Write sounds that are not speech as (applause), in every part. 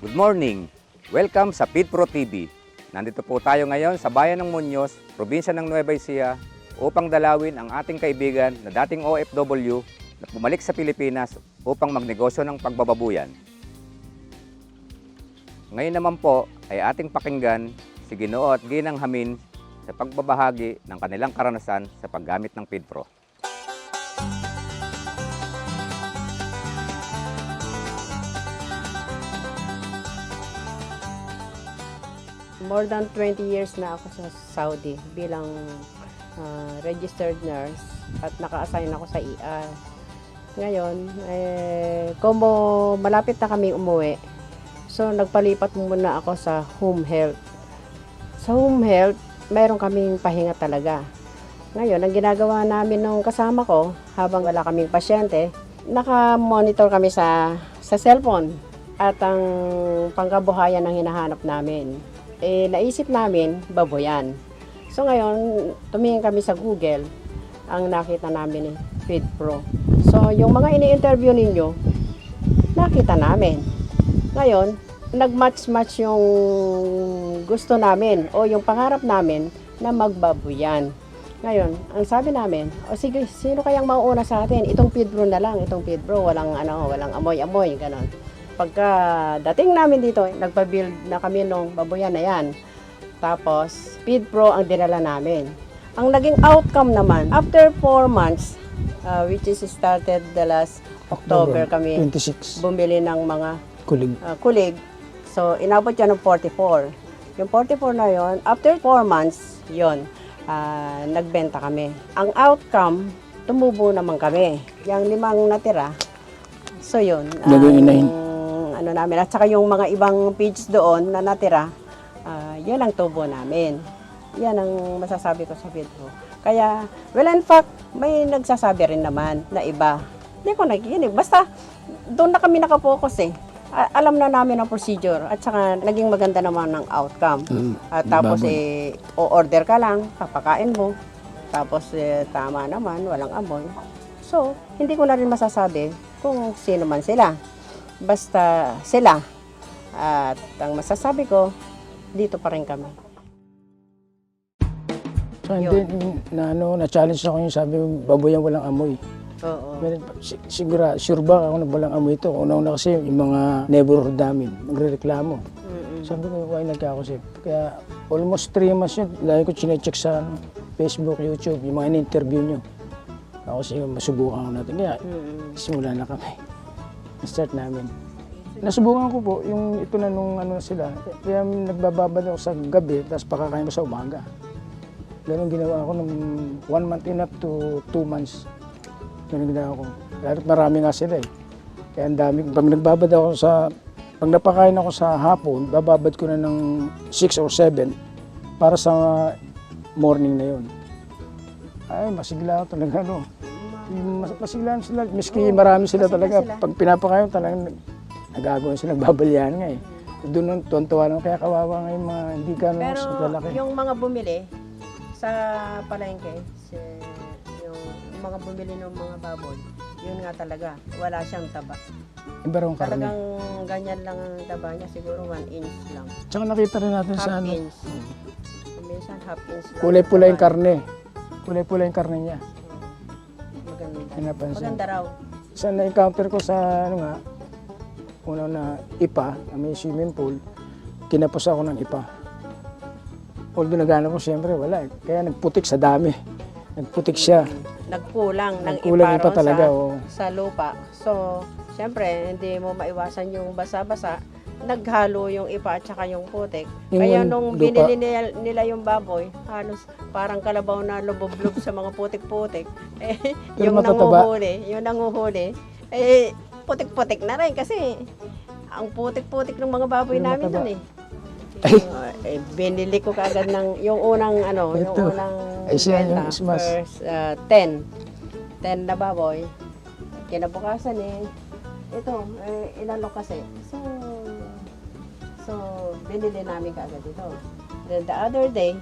Good morning! Welcome sa Feed Pro TV. Nandito po tayo ngayon sa bayan ng Muñoz, probinsya ng Nueva Ecija, upang dalawin ang ating kaibigan na dating OFW na bumalik sa Pilipinas upang magnegosyo ng pagbababuyan. Ngayon naman po ay ating pakinggan si Ginoo at Ginang Hamin sa pagbabahagi ng kanilang karanasan sa paggamit ng Feed More than 20 years na ako sa Saudi bilang ah, registered nurse at naka-assign ako sa ER. Ngayon, eh, como malapit na kami umuwi, so nagpalipat muna ako sa home health. Sa home health, mayroon kaming pahinga talaga. Ngayon, ang ginagawa namin nung kasama ko, habang wala kaming pasyente, naka-monitor kami sa, sa cellphone at ang pangkabuhayan ang hinahanap namin. Eh, naisip namin, baboyan. So ngayon, tumingin kami sa Google, ang nakita namin ni Feed Pro. So, yung mga ini-interview ninyo, nakita namin. Ngayon, nag-match-match yung gusto namin o yung pangarap namin na magbabuyan. Ngayon, ang sabi namin, o sige, sino kayang mauuna sa atin? Itong Feed Pro na lang, itong Feed Pro, walang, ano, walang amoy-amoy, ganon. Pagka dating namin dito, nagpa-build na kami nung babuyan na yan. Tapos, Feed Pro ang dinala namin. Ang naging outcome naman, after 4 months, uh, which is started the last October kami 26. bumili ng mga Kulig. uh, kulig. So, inabot yan ng 44. Yung 44 na yon after 4 months, yon ah, nagbenta kami. Ang outcome, tumubo naman kami. Yung limang natira, so yun. Naging inahin. Ano namin. At saka yung mga ibang page doon na natira, ah, yan ang tubo namin. Yan ang masasabi ko sa video. Kaya, well in fact, may nagsasabi rin naman na iba. Hindi ko nakikinig. Basta, doon na kami nakapokus eh. A- alam na namin ang procedure at saka naging maganda naman ang outcome. Mm. At tapos Baboy. eh, o-order ka lang, papakain mo. Tapos eh, tama naman, walang amoy. So, hindi ko na rin masasabi kung sino man sila. Basta sila. At ang masasabi ko, dito pa rin kami. So, hindi, na, ano, na-challenge ako yung sabi, baboy ang walang amoy. Oo. Pero, si- sigura, sure ba ako na walang amoy ito? Una-una kasi yung mga neighborhood namin, magre-reklamo. Sabi ko, why nagkakasip? Kaya almost 3 months yun, lagi ko chinecheck sa ano, Facebook, YouTube, yung mga in-interview nyo. Ako kasi masubukan ko natin. Kaya simula na kami. Start namin. Nasubukan ko po, yung ito na nung ano sila. Kaya nagbababad ako sa gabi, tapos pakakain ko sa umaga. Ganun ginawa ko nung one month and up to two months. Ganun ginawa ko. Lalo marami nga sila eh. Kaya ang dami. Pag nagbabad ako sa, pag napakain ako sa hapon, bababad ko na ng 6 or 7 para sa morning na yun. Ay, masigla talaga, no. Mas, masigla sila, miski marami sila talaga. sila. Pag pinapakain, talagang nag- nagagawa sila, (laughs) nagbabalian nga eh. Doon nung tuwan-tuwa naman, kaya kawawa nga yung mga hindi ka Pero mas lalaki. yung mga bumili sa palengke, si, yung mga bumili ng mga baboy, yun nga talaga, wala siyang taba. Iba raw ang karne. Talagang ganyan lang ang taba niya, siguro 1 inch lang. Tsaka nakita rin natin sa Half ano, inch. Minsan half inch lang. kulay-pula yung karne. Kulay-pula yung karne niya. Maganda. Yung napansin. Maganda raw. Sa na-encounter ko sa ano nga, una na IPA, na may swimming pool, kinapos ako ng IPA. Although naghanap ko siyempre, wala eh. Kaya nagputik sa dami. Nagputik siya. Nagkulang, ng Nagkulang ipa ipa ron talaga, sa, oo. sa lupa. So, syempre, hindi mo maiwasan yung basa-basa. Naghalo yung ipa at saka yung putik. Yung Kaya nung lupa- binili nila, nila yung baboy, halos parang kalabaw na lubog-lub sa mga putik-putik. (laughs) Eh, Pero yung matataba. nanguhuli, yung nanguhuli, eh, putik-putik na rin kasi ang putik-putik ng mga baboy Pero namin dun eh. Ay. eh, binili ko kaagad ng, yung unang ano, yung Ito. unang Ay, siya, yung benta, ismas. first uh, 10. 10 na baboy. Kinabukasan eh, ito, eh, inalok kasi. So, so, binili namin kaagad ito. Then the other day,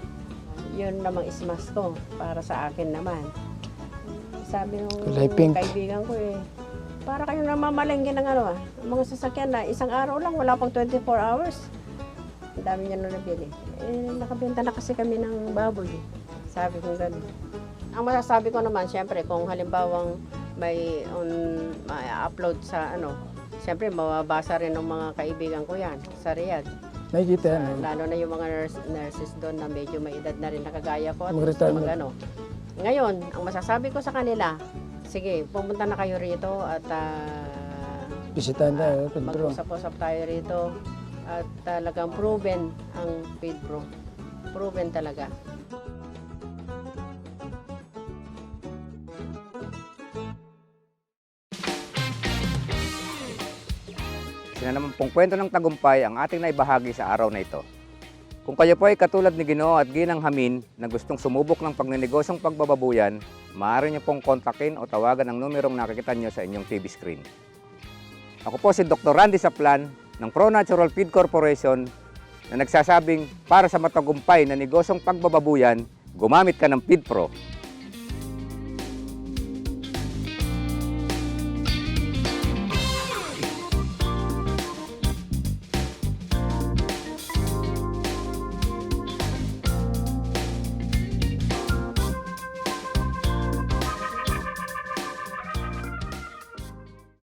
yun namang ismas ko para sa akin naman. Sabi nung Kulay pink. kaibigan ko eh, Para kayong namamalengke ng ano ah. Mga sasakyan na isang araw lang, wala pang 24 hours. Ang dami niya na nabili. Eh, nakabenta na kasi kami ng baboy. eh. Sabi ko gano'n. Ang masasabi ko naman, syempre, kung halimbawang may on, may upload sa ano, syempre, mababasa rin ng mga kaibigan ko yan sa Riyadh. Nakikita yan. Eh. lalo na yung mga nurse, nurses doon na medyo may edad na rin nakagaya ko at Mga gusto retirement. mag ano. Ngayon, ang masasabi ko sa kanila, sige, pumunta na kayo rito at ah, Bisitahan tayo, Pedro. mag-usap-usap tayo rito at talagang proven ang Pedro. Proven talaga. Sina naman pong kwento ng tagumpay ang ating naibahagi sa araw na ito. Kung kayo po ay katulad ni Ginoo at Ginang Hamin na gustong sumubok ng pagnenigosyong pagbababuyan, maaari niyo pong kontakin o tawagan ang numerong nakikita niyo sa inyong TV screen. Ako po si Dr. Randy Saplan ng Pro Natural Feed Corporation na nagsasabing para sa matagumpay na negosyong pagbababuyan, gumamit ka ng Feed Pro.